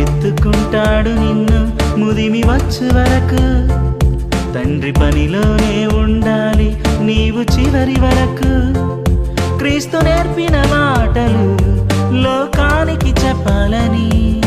ఎత్తుకుంటాడు నిన్ను ముదిమి వచ్చు వరకు. తండ్రి పనిలోనే ఉండాలి నీవు చివరి వరకు. క్రీస్తు నేర్పిన మాటలు లోకానికి చెప్పాలని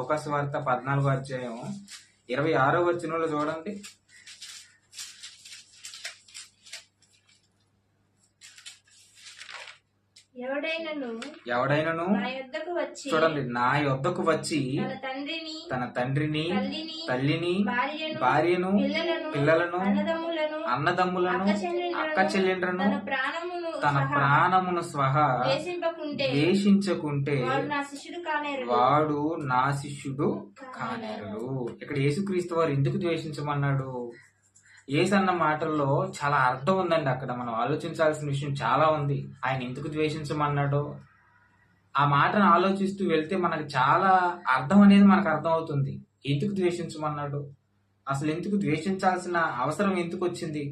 లోకాసు వార్త పద్నాలుగో అధ్యాయం ఇరవై ఆరో వచ్చినలో చూడండి. ఎవడైనను చూడండి నా యొద్దకు వచ్చి తన తండ్రిని తన తండ్రిని తల్లిని భార్యను పిల్లలను అన్నదమ్ములను అక్క చెల్లెండ్రను తన ప్రాణమును స్వహా ద్వేషించకుంటే వాడు నా శిష్యుడు కానేరు ఇక్కడ యేసుక్రీస్తు వారు ఎందుకు ద్వేషించమన్నాడు? ఏసన్న మాటల్లో చాలా అర్థం ఉందండి అక్కడ. మనం ఆలోచించాల్సిన విషయం చాలా ఉంది. ఆయన ఎందుకు ద్వేషించమన్నాడో? ఆ మాటను ఆలోచిస్తూ వెళ్తే మనకు చాలా అర్థం అనేది మనకు అర్థం అవుతుంది ఎందుకు ద్వేషించమన్నాడు? అసలు ఎందుకు ద్వేషించాల్సిన అవసరం ఎందుకు వచ్చింది?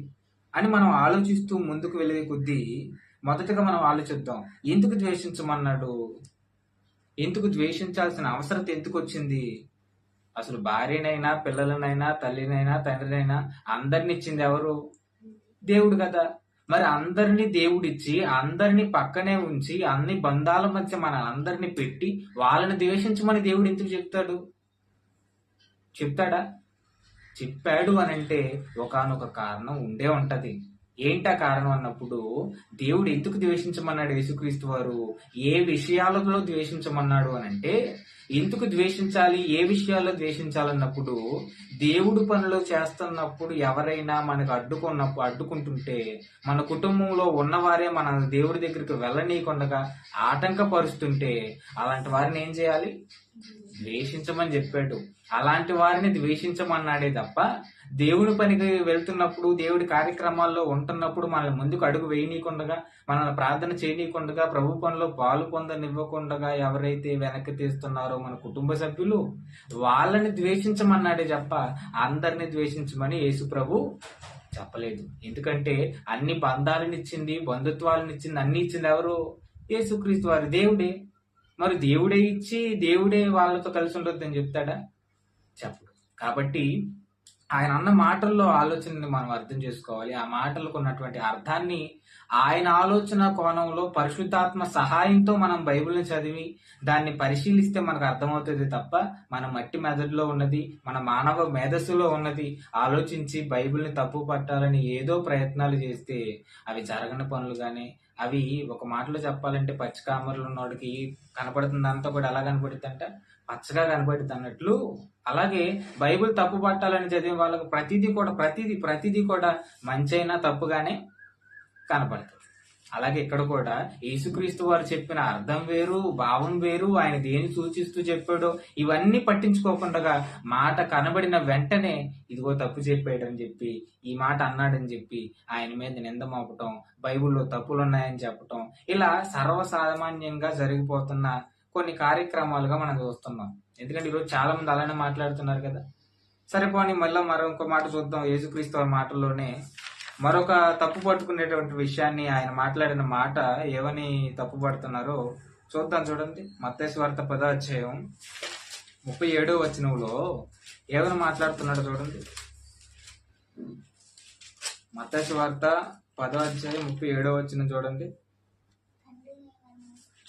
అని మనం ఆలోచిస్తూ ముందుకు వెళ్ళే కొద్దీ మొదటగా మనం ఆలోచిద్దాం. ఎందుకు ద్వేషించమన్నాడు? ఎందుకు ద్వేషించాల్సిన అవసరం ఎందుకు వచ్చింది? అసలు భార్యనైనా పిల్లలనైనా తల్లినైనా తండ్రినైనా అందరిని ఇచ్చింది ఎవరు? దేవుడు కదా. మరి అందరినీ దేవుడిచ్చి అందరినీ పక్కనే ఉంచి అన్ని బంధాల మధ్య మన అందరినీ పెట్టి వాళ్ళని ద్వేషించమని దేవుడు ఎందుకు చెప్తాడు? చెప్తాడా? చెప్పాడు అని అంటే ఒకనొక కారణం ఉండే ఉంటది. ఏంటా కారణం అన్నప్పుడు దేవుడు ఎందుకు ద్వేషించమన్నాడు యేసుక్రీస్తు వారు? ఏ విషయాలలో ద్వేషించమన్నాడు అని అంటే ఎందుకు ద్వేషించాలి? ఏ విషయాల్లో ద్వేషించాలన్నప్పుడు దేవుడు పనులు చేస్తున్నప్పుడు ఎవరైనా మనకు అడ్డుకున్నప్పుడు అడ్డుకుంటుంటే మన కుటుంబంలో ఉన్నవారే మన దేవుడి దగ్గరికి వెళ్ళనీయకుండా ఆటంకపరుస్తుంటే అలాంటి వారిని ఏం చేయాలి? ద్వేషించమని చెప్పాడు. అలాంటి వారిని ద్వేషించమన్నాడే తప్ప దేవుడి పనికి వెళ్తున్నప్పుడు దేవుడి కార్యక్రమాల్లో ఉంటున్నప్పుడు మనల్ని ముందుకు అడుగు వేయనీయకుండా మనల్ని ప్రార్థన చేయనీయకుండా ప్రభు పనిలో పాలు పొందనివ్వకుండా ఎవరైతే వెనక్కి తీస్తున్నారో మన కుటుంబ సభ్యులు వాళ్ళని ద్వేషించమన్నాడే చెప్ప అందరిని ద్వేషించమని యేసు ప్రభు చెప్పలేదు. ఎందుకంటే అన్ని బంధాలను ఇచ్చింది బంధుత్వాలను ఇచ్చింది అన్ని ఇచ్చింది ఎవరు? యేసుక్రీస్తు వారి దేవుడే. మరి దేవుడే ఇచ్చి దేవుడే వాళ్ళతో కలిసి ఉండొద్దని చెప్తాడా? చెప్పడు. కాబట్టి ఆయన అన్న మాటల్లో ఆలోచనని మనం అర్థం చేసుకోవాలి. ఆ మాటలకు ఉన్నటువంటి అర్థాన్ని ఆయన ఆలోచన కోణంలో పరిశుద్ధాత్మ సహాయంతో మనం బైబిల్ని చదివి దాన్ని పరిశీలిస్తే మనకు అర్థమవుతుంది తప్ప మన మట్టి మెదడులో ఉన్నది మన మానవ మేధస్సులో ఉన్నది ఆలోచించి బైబిల్ని తప్పు పట్టాలని ఏదో ప్రయత్నాలు చేస్తే అవి జరగని పనులు కానీ అవి ఒక మాటలో చెప్పాలంటే పచ్చి కామర్లు ఉన్నోడికి కనపడుతుందంతా కూడా ఎలా కనపడుతుందంటే? పచ్చగా కనపడుతుంది అన్నట్లు. అలాగే బైబిల్ తప్పు పట్టాలని చదివే వాళ్ళకు ప్రతిదీ కూడా ప్రతిదీ ప్రతిదీ కూడా మంచైనా తప్పుగానే కనపడుతుంది అలాగే ఇక్కడ కూడా యేసుక్రీస్తు వారు చెప్పిన అర్థం వేరు భావం వేరు ఆయన దేని సూచిస్తూ చెప్పాడో ఇవన్నీ పట్టించుకోకుండా మాట కనబడిన వెంటనే ఇదిగో తప్పు చెప్పాడని చెప్పి ఈ మాట అన్నాడని చెప్పి ఆయన మీద నింద మోపటం బైబిల్లో తప్పులు ఉన్నాయని చెప్పటం ఇలా సర్వసామాన్యంగా జరిగిపోతున్న కొన్ని కార్యక్రమాలుగా మనం చూస్తున్నాం. ఎందుకంటే ఈరోజు చాలా మంది అలానే మాట్లాడుతున్నారు కదా. సరే పోనీ మళ్ళీ మరో ఇంకో మాట చూద్దాం. యేసుక్రీస్తు వారి మాటల్లోనే మరొక తప్పు పట్టుకునేటువంటి విషయాన్ని ఆయన మాట్లాడిన మాట ఏమని తప్పు పడుతున్నారో చూద్దాం చూడండి. మత్తేసు వార్త పదాధ్యాయం ముప్పై ఏడో వచనంలో ఏమని మాట్లాడుతున్నాడో చూడండి. మత్తేసు వార్త పదో అధ్యాయం ముప్పై ఏడో వచనం చూడండి.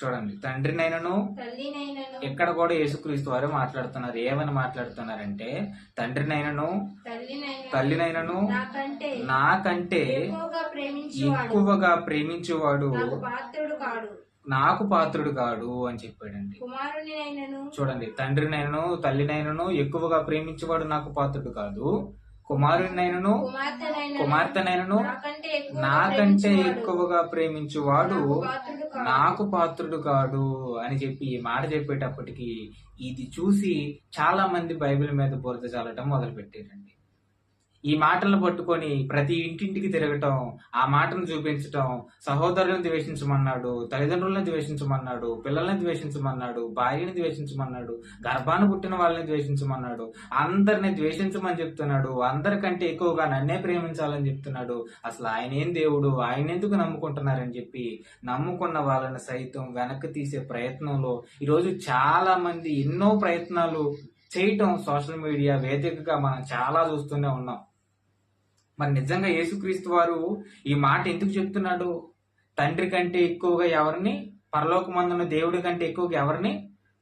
చూడండి. తండ్రినైనను తల్లినైనను ఇక్కడ కూడా యేసుక్రీస్తు వారు మాట్లాడుతున్నారు. ఏమని మాట్లాడుతున్నారంటే తండ్రినైనను తల్లినైనను నాకంటే ఎక్కువగా ప్రేమించేవాడు. నాకు పాత్రుడు కాడు. అని చెప్పాడండి. చూడండి తండ్రినైనను తల్లినైనను ఎక్కువగా ప్రేమించేవాడు నాకు పాత్రుడు కాదు. కుమారుడినైనను కుమార్తెనైనను నాకంటే ఎక్కువగా నాకంటే ప్రేమించువాడు. ఎక్కువగా ప్రేమించువాడు నాకు పాత్రుడు కాడు. అని చెప్పి ఈ మాట చెప్పేటప్పటికి ఇది చూసి చాలా మంది బైబిల్ మీద బురద చల్లటం మొదలు పెట్టారండి ఈ మాటలను పట్టుకొని ప్రతి ఇంటింటికి తిరగటం ఆ మాటను చూపించటం సహోదరులను ద్వేషించమన్నాడు తల్లిదండ్రులను ద్వేషించమన్నాడు పిల్లల్ని ద్వేషించమన్నాడు భార్యని ద్వేషించమన్నాడు గర్భాన్ని పుట్టిన వాళ్ళని ద్వేషించమన్నాడు అందరిని ద్వేషించమని చెప్తున్నాడు అందరికంటే ఎక్కువగా నన్నే ప్రేమించాలని చెప్తున్నాడు. అసలు ఆయన ఏం దేవుడు? ఆయన ఎందుకు నమ్ముకుంటున్నారని చెప్పి నమ్ముకున్న వాళ్ళని సైతం వెనక్కి తీసే ప్రయత్నంలో ఈరోజు చాలా మంది ఎన్నో ప్రయత్నాలు చేయటం సోషల్ మీడియా వేదికగా మనం చాలా చూస్తూనే ఉన్నాం. మరి నిజంగా యేసుక్రీస్తు వారు ఈ మాట ఎందుకు చెప్తున్నాడు? తండ్రి కంటే ఎక్కువగా ఎవరిని? పరలోకమందున్న దేవుడి కంటే ఎక్కువగా ఎవరిని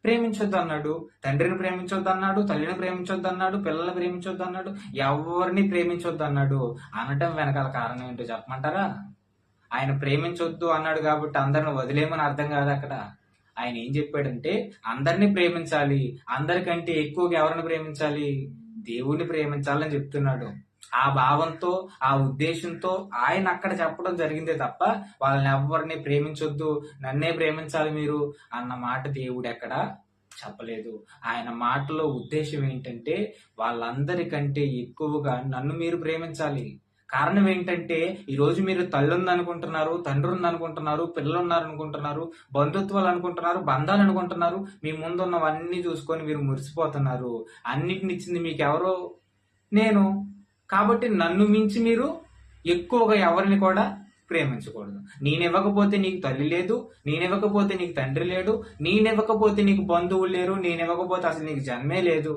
ప్రేమించొద్దు అన్నాడు తండ్రిని ప్రేమించొద్దు అన్నాడు తల్లిని ప్రేమించొద్దు అన్నాడు పిల్లల్ని ప్రేమించొద్దు అన్నాడు ఎవరిని ప్రేమించొద్దు అన్నాడు అనటం వెనకాల కారణం ఏంటో చెప్పమంటారా? ఆయన ప్రేమించొద్దు అన్నాడు కాబట్టి అందరిని వదిలేమని అర్థం కాదు అక్కడ. ఆయన ఏం చెప్పాడంటే అందరిని ప్రేమించాలి అందరికంటే ఎక్కువగా ఎవరిని ప్రేమించాలి? దేవుణ్ణి ప్రేమించాలని చెప్తున్నాడు. ఆ భావంతో ఆ ఉద్దేశంతో ఆయన అక్కడ చెప్పడం జరిగిందే తప్ప వాళ్ళని ఎవరిని ప్రేమించొద్దు నన్నే ప్రేమించాలి మీరు అన్న మాట దేవుడు ఎక్కడ చెప్పలేదు. ఆయన మాటలో ఉద్దేశం ఏంటంటే వాళ్ళందరికంటే ఎక్కువగా నన్ను మీరు ప్రేమించాలి. కారణం ఏంటంటే ఈరోజు మీరు తల్లి ఉందనుకుంటున్నారు తండ్రి ఉందనుకుంటున్నారు పిల్లలు ఉన్నారనుకుంటున్నారు బంధుత్వాలు అనుకుంటున్నారు బంధాలు అనుకుంటున్నారు మీ ముందున్నవన్నీ చూసుకొని మీరు మురిసిపోతున్నారు. అన్నిటినిచ్చింది మీకు ఎవరో నేను. కాబట్టి నన్ను మించి మీరు ఎక్కువగా ఎవరిని కూడా ప్రేమించకూడదు. నేనివ్వకపోతే నీకు తల్లి లేదు నేనివ్వకపోతే నీకు తండ్రి లేడు నేనివ్వకపోతే నీకు బంధువులు లేరు నేనివ్వకపోతే అసలు నీకు జన్మే లేదు.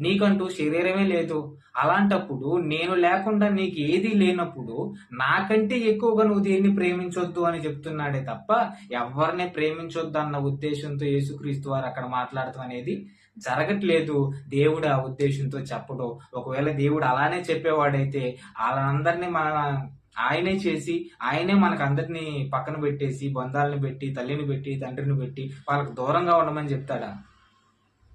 నీకంటూ శరీరమే లేదు. అలాంటప్పుడు నేను లేకుండా నీకు ఏది లేనప్పుడు నాకంటే ఎక్కువగా నువ్వు దేన్ని ప్రేమించొద్దు అని చెప్తున్నాడే తప్ప ఎవరిని ప్రేమించొద్దు అన్న ఉద్దేశంతో యేసుక్రీస్తు వారు అక్కడ మాట్లాడటం అనేది జరగట్లేదు. దేవుడు ఆ ఉద్దేశంతో చెప్పడం. ఒకవేళ దేవుడు అలానే చెప్పేవాడైతే వాళ్ళందరినీ మన ఆయనే చేసి ఆయనే మనకు అందరినీ పక్కన పెట్టేసి బంధాలను పెట్టి తల్లిని పెట్టి తండ్రిని పెట్టి వాళ్ళకు దూరంగా ఉండమని చెప్తాడా?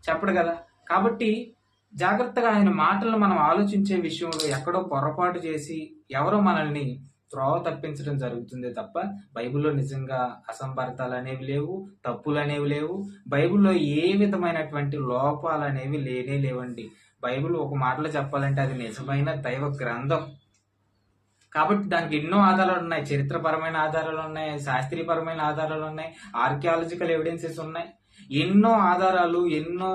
చెప్పడు కదా. కాబట్టి జాగ్రత్తగా ఆయన మాటలను మనం ఆలోచించే విషయంలో ఎక్కడో పొరపాటు చేసి ఎవరో మనల్ని త్రోవ తప్పించడం జరుగుతుంది తప్ప బైబిల్లో నిజంగా అసంబర్తాలు అనేవి లేవు తప్పులు అనేవి లేవు. బైబిల్లో ఏ విధమైనటువంటి లోపాలు అనేవి లేనే లేవండి. బైబిల్ ఒక మాటలో చెప్పాలంటే అది నిజమైన దైవ గ్రంథం. కాబట్టి దానికి ఎన్నో ఆధారాలు ఉన్నాయి. చరిత్రపరమైన ఆధారాలు ఉన్నాయి శాస్త్రీయపరమైన ఆధారాలు ఉన్నాయి ఆర్కియాలజికల్ ఎవిడెన్సెస్ ఉన్నాయి. ఎన్నో ఆధారాలు ఎన్నో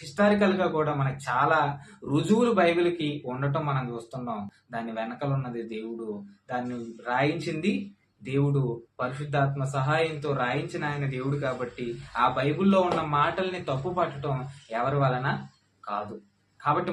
హిస్టారికల్గా కూడా మనకు చాలా రుజువులు బైబిల్కి ఉండటం మనం చూస్తున్నాం. దాని వెనకలు ఉన్నది దేవుడు దాన్ని రాయించింది దేవుడు పరిశుద్ధాత్మ సహాయంతో రాయించిన ఆయన దేవుడు కాబట్టి ఆ బైబిల్లో ఉన్న మాటల్ని తప్పు పట్టడం ఎవరి వలన? కాదు. కాబట్టి